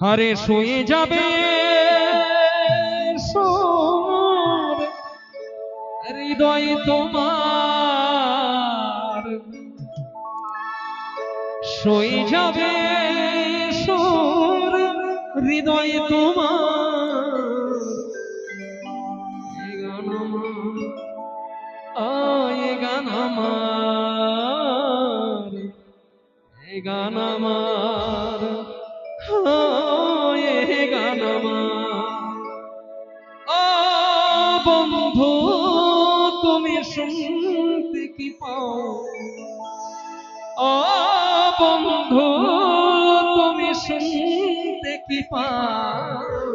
আরে শুয়ে যাবে। হৃদয় তোমার। শুয়ে যাবে সোর হৃদয় তোমার। গান গান ও বন্ধু, তুমি শুনতে কি পাও? ও বন্ধু, তুমি শুনতে কি পাও?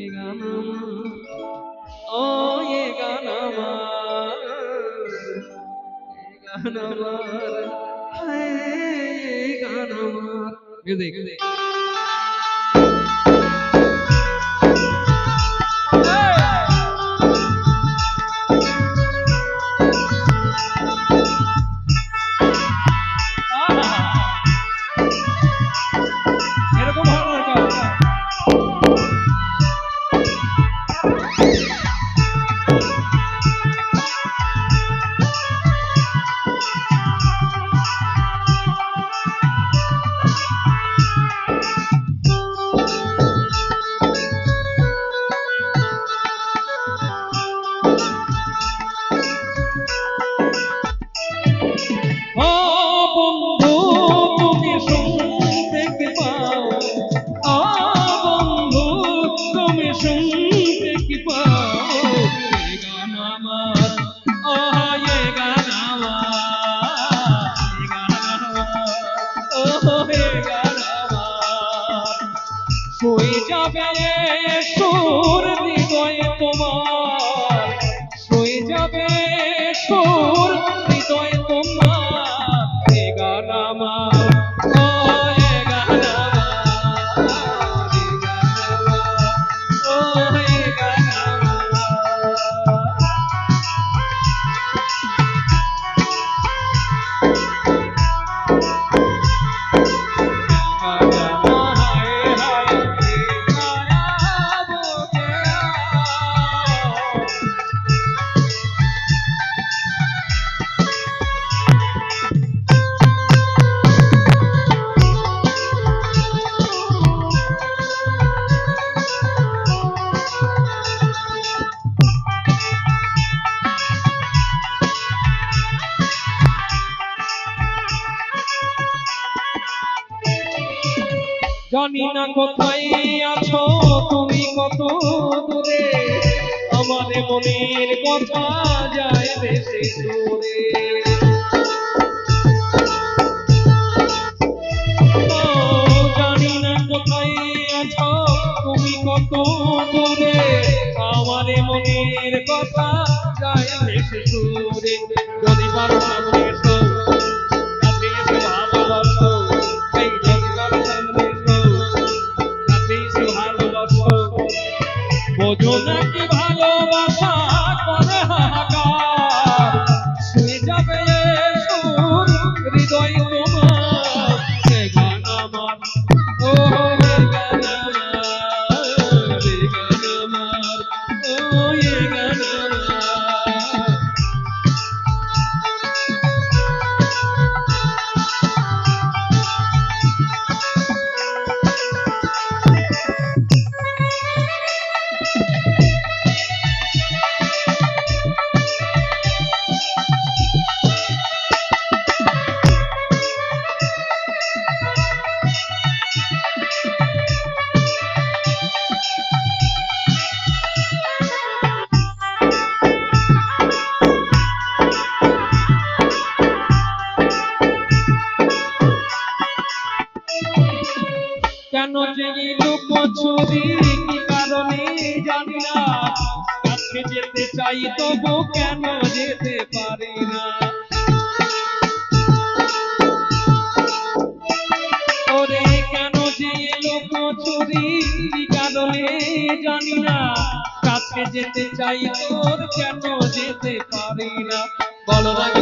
এ গান ও এ গান আমার, এ গান আমার মিউজিক যাবে সুর হৃদয়ে তোমার জানি না কোথায় আছো, তুমি কত দূরে? আমার মনের কথা যায় বেশি দূরে। আমার মনের কথা যায় বেশি যদি পারো বোঝো নাকি জানি না? কাছে যেতে চাই ওরে, কেন যে লোক কি কারণে জানি না? কাছে যেতে চাই তোর কেন যেতে পারি না? বলো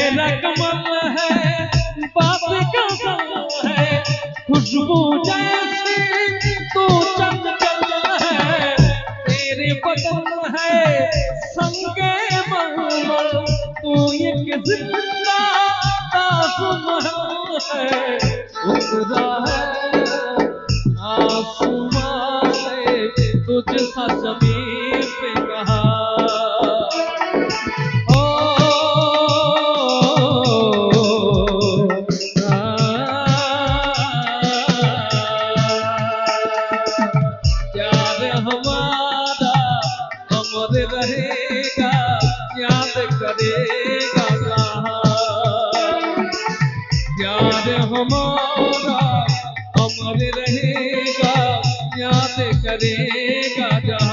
चेहरा कमल है बात कमल है। खुशबू जैसी तू चंद है, तेरे बदन है, संगे मरमर तू एक ज़िंदा ताजमहल है। याद हमारा अमर रहेगा याद करेगा जहाँ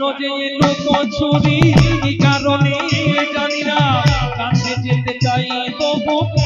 কেন যে লোক ছুরি? কারণে জানি না। কাছে যেতে চাই তবু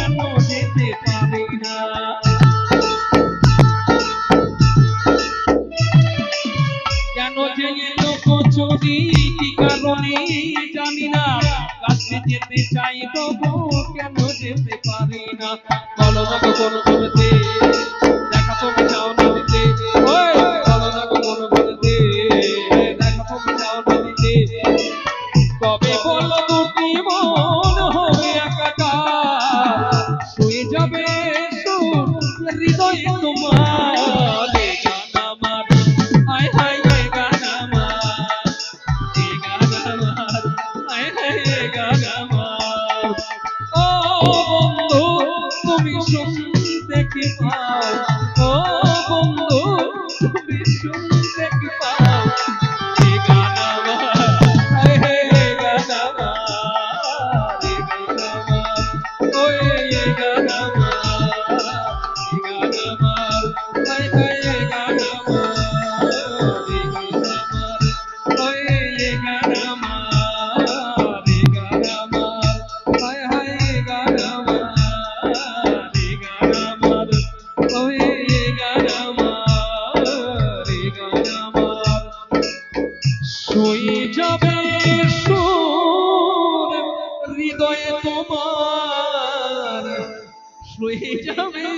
শুয়ে যাবে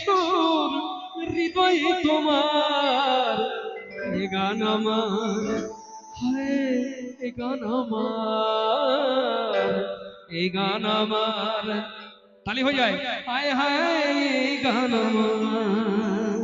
সুর হৃদয় তোমার। এ গান আমার হায় এ গান আমার এ গান আমার। তালি হয়ে যায়। হায় হায় এ গান আমার।